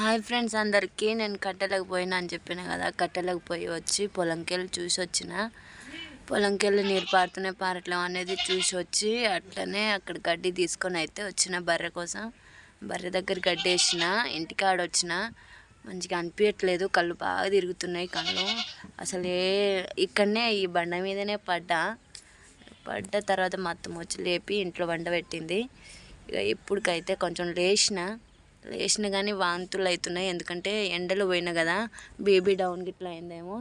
Hi friends అందరికీ నేను కట్టెలకు పోయినా అని చెప్పిన కదా కట్టెలకు పోయి వచ్చి పొలంకి వెళ్ళి చూసి వచ్చిన. పొలంకి వెళ్ళి నీరు పారుతూనే పారట్లేం అనేది చూసి వచ్చి అట్లనే అక్కడ గడ్డి తీసుకొని అయితే వచ్చిన బర్రె కోసం. బర్రె దగ్గర గడ్డి వేసిన ఇంటికాడ వచ్చిన. మంచిగా అనిపించట్లేదు కళ్ళు బాగా తిరుగుతున్నాయి కళ్ళు. అసలు ఏ ఇక్కడనే ఈ బండ మీదనే పడ్డా. పడ్డ తర్వాత మొత్తం వచ్చి లేపి ఇంట్లో వండబెట్టింది. ఇక ఇప్పటికైతే కొంచెం లేచిన. వేసినా కానీ వాంతులు అవుతున్నాయి ఎందుకంటే ఎండలు పోయినా కదా బేబీ డౌన్ గిట్లా అయిందేమో.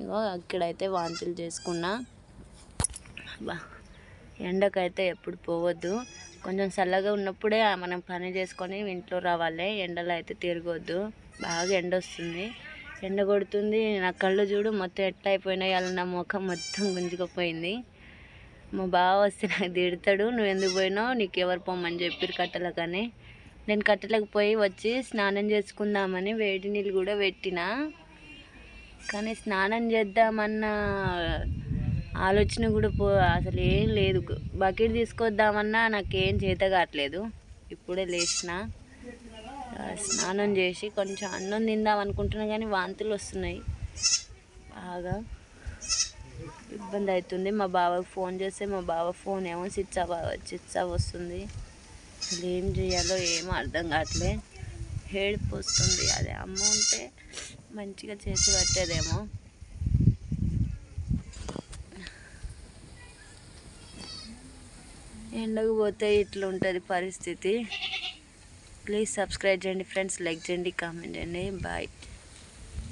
ఇగో అక్కడైతే వాంతులు చేసుకున్నా. బా ఎండకైతే ఎప్పుడు పోవద్దు. కొంచెం చల్లగా ఉన్నప్పుడే మనం పని చేసుకొని ఇంట్లో రావాలి. ఎండలో అయితే తిరగొద్దు. బాగా ఎండ వస్తుంది ఎండ కొడుతుంది. నా కళ్ళు చూడు మొత్తం ఎట్లా అయిపోయినాయి అలా నా ముఖం మొత్తం గుంజుకుపోయింది. మా బావ వస్తే నాకు తిడతాడు. నువ్వు ఎందుకు పోయినావు? నీకు ఎవరు పొమ్మని చెప్పారు కానీ నేను కట్టెలకు పోయి వచ్చి స్నానం చేసుకుందామని వేడి నీళ్ళు కూడా పెట్టిన. కానీ స్నానం చేద్దామన్న ఆలోచన కూడా పో అసలు ఏం లేదు. బకెట్ తీసుకొద్దామన్నా నాకేం చేత కావట్లేదు. ఇప్పుడే లేచిన. స్నానం చేసి కొంచెం అన్నం తిందాం అనుకుంటున్నా కానీ వాంతులు వస్తున్నాయి. బాగా ఇబ్బంది అవుతుంది. మా బావకి ఫోన్ చేస్తే మా బావ ఫోన్ ఏమో స్విచ్ ఆఫ్ స్విచ్ ఆఫ్ వస్తుంది. అసలు ఏం చేయాలో ఏమో అర్థం కావట్లే. ఏడుపు వస్తుంది అదే. అమ్మ ఉంటే మంచిగా చేసి పట్టేదేమో. ఎండకు పోతే ఇట్లా ఉంటుంది పరిస్థితి. ప్లీజ్ సబ్స్క్రైబ్ చేయండి ఫ్రెండ్స్ లైక్ చేయండి కామెంట్ చేయండి. బాయ్